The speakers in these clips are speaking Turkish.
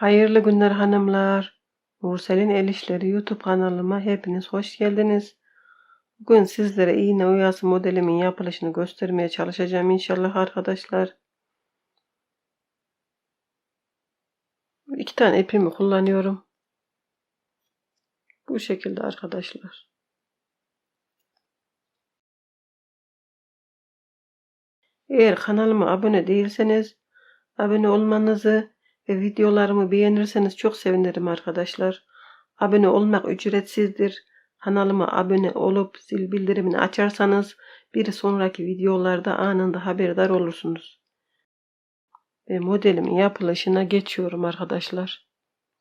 Hayırlı günler hanımlar. Nursel'in El İşleri YouTube kanalıma hepiniz hoş geldiniz. Bugün sizlere iğne oyası modelimin yapılışını göstermeye çalışacağım inşallah arkadaşlar. İki tane ipimi kullanıyorum. Bu şekilde arkadaşlar. Eğer kanalıma abone değilseniz abone olmanızı ve videolarımı beğenirseniz çok sevinirim arkadaşlar. Abone olmak ücretsizdir. Kanalıma abone olup zil bildirimini açarsanız bir sonraki videolarda anında haberdar olursunuz. Ve modelimin yapılışına geçiyorum arkadaşlar.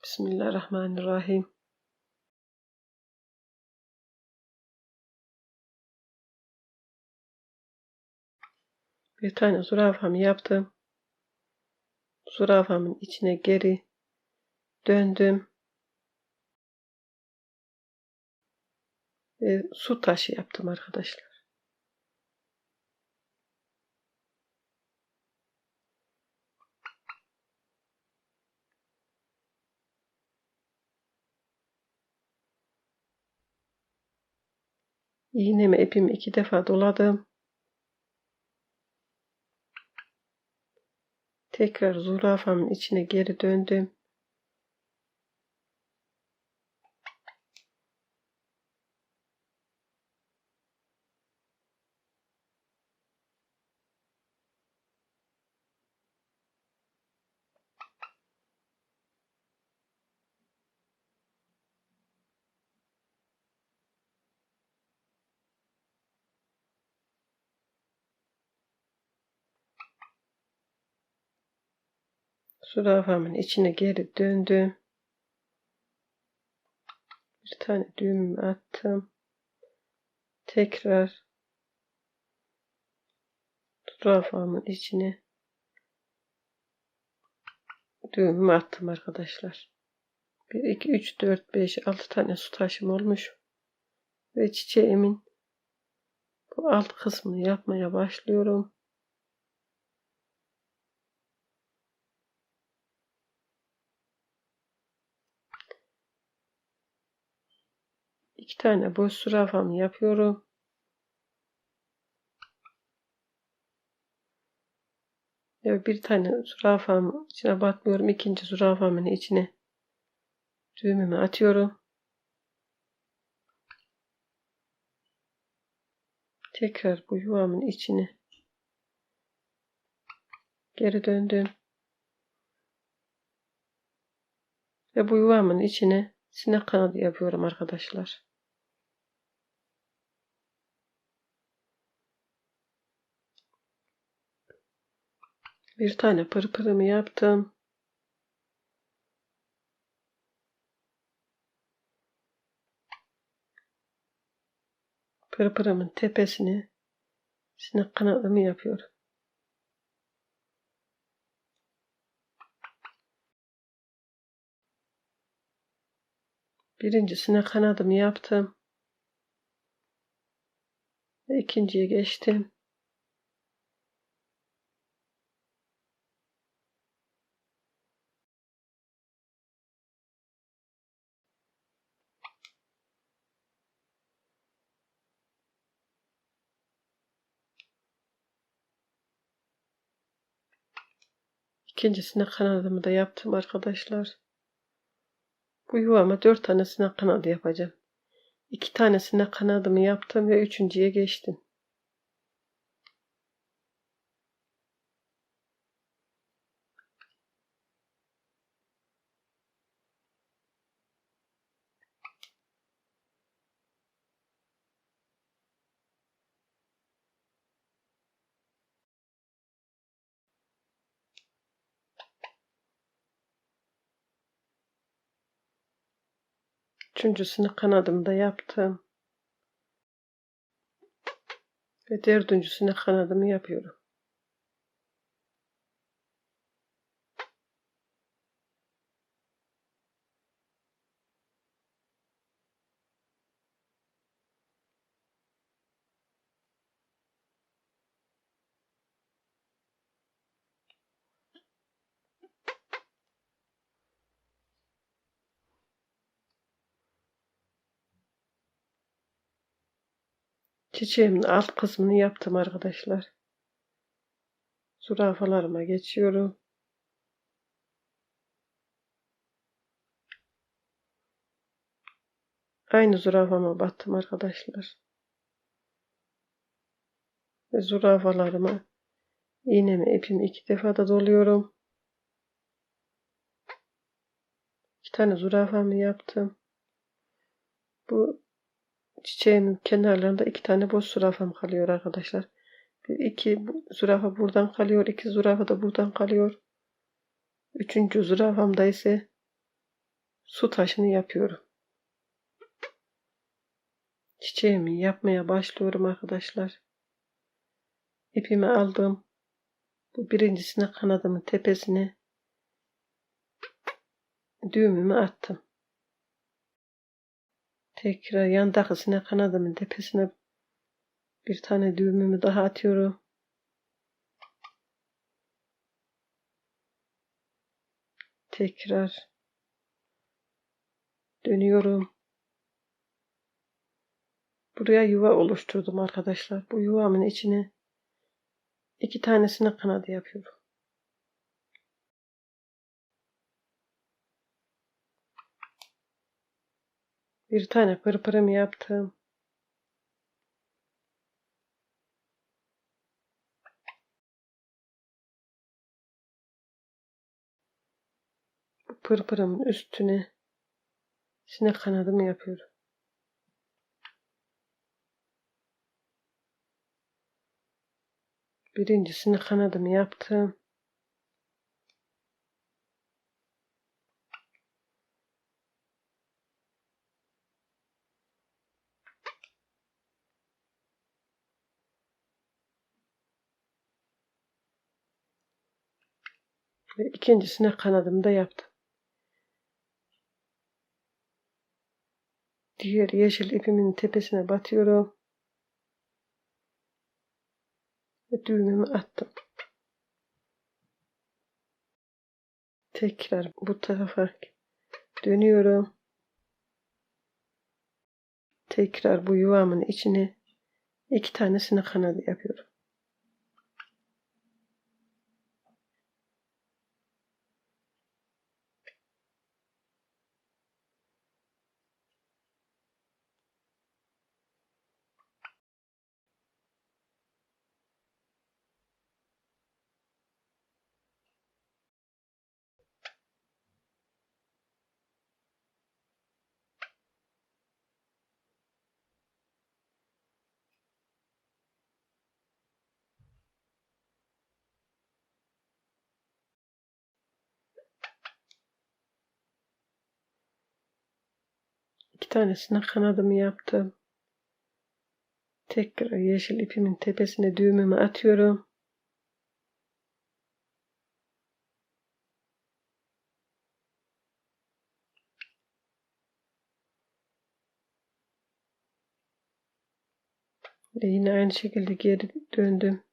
Bismillahirrahmanirrahim. Bir tane zürafamı yaptım. Zürafamın içine geri döndüm. Ve su taşı yaptım arkadaşlar. İğnemi ipimi iki defa doladım. Tekrar zürafamın içine geri döndüm. Zürafamın içine geri döndüm. Bir tane düğüm attım. Tekrar zürafamın içine düğümümü attım arkadaşlar. 1, 2, 3, 4, 5, 6 tane su taşım olmuş. Ve çiçeğimin bu alt kısmını yapmaya başlıyorum. İki tane boş zürafamı yapıyorum. Ve bir tane zürafamı içine batmıyorum. İkinci zürafamın içine düğümümü atıyorum. Tekrar bu yuvamın içine geri döndüm. Ve bu yuvamın içine sinek kanadı yapıyorum arkadaşlar. Bir tane pırpırımı yaptım. Pırpırımın tepesine sinek kanadımı yapıyorum. Birincisine kanadımı yaptım. Ve ikinciye geçtim. İkincisine kanadımı da yaptım arkadaşlar. Bu yuvama dört tanesine kanadı yapacağım. İki tanesine kanadımı yaptım ve üçüncüye geçtim. Üçüncüsünü kanadımda yaptım. Ve dördüncüsüne kanadımı yapıyorum. Çiçeğimin alt kısmını yaptım arkadaşlar. Zürafalarıma geçiyorum. Aynı zürafama battım arkadaşlar. Ve zürafalarıma iğnemi ipimi iki defa da doluyorum. İki tane zürafamı yaptım. Bu çiçeğimin kenarlarında iki tane boş zürafam kalıyor arkadaşlar. Bir iki zürafa buradan kalıyor. iki zürafa da buradan kalıyor. Üçüncü zürafamda ise su taşını yapıyorum. Çiçeğimi yapmaya başlıyorum arkadaşlar. İpimi aldım. Bu birincisine kanadımın tepesine düğümümü attım. Tekrar yandakisine kanadımın tepesine bir tane düğümümü daha atıyorum. Tekrar dönüyorum. Buraya yuva oluşturdum arkadaşlar. Bu yuvamın içine iki tanesine kanadı yapıyorum. Bir tane pırpırımı yaptım. Bu pırpırımın üstüne sinek kanadımı yapıyorum. Birincisini kanadımı yaptım. Ve ikincisine kanadımı da yaptım. Diğer yeşil ipimin tepesine batıyorum. Ve düğümümü attım. Tekrar bu tarafa dönüyorum. Tekrar bu yuvamın içine iki tanesini kanadı yapıyorum. İki tanesine kanadımı yaptım. Tekrar yeşil ipimin tepesine düğümümü atıyorum. Ve yine aynı şekilde geri döndüm.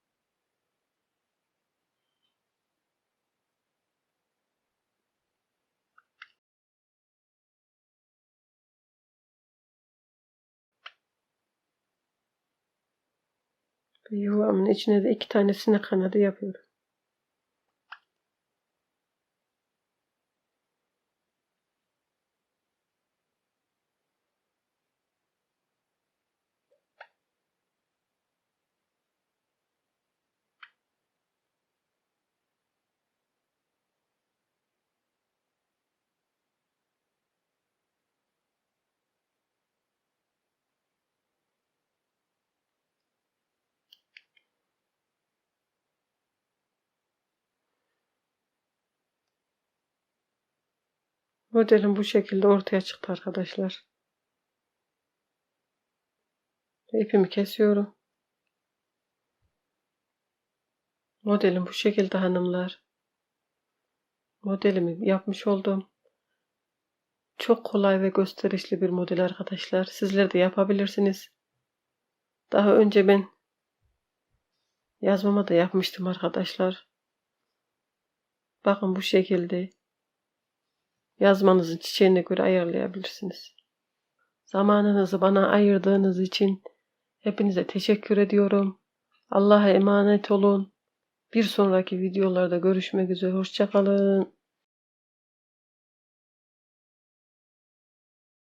Yuvamın içine de iki tanesine kanadı yapıyorum. Modelim bu şekilde ortaya çıktı arkadaşlar. İpimi kesiyorum. Modelim bu şekilde hanımlar. Modelimi yapmış oldum. Çok kolay ve gösterişli bir model arkadaşlar. Sizler de yapabilirsiniz. Daha önce ben yazmama da yapmıştım arkadaşlar. Bakın bu şekilde yazmanızın çiçeğine göre ayarlayabilirsiniz. Zamanınızı bana ayırdığınız için Hepinize teşekkür ediyorum. Allah'a emanet olun. Bir sonraki videolarda görüşmek üzere. Hoşçakalın.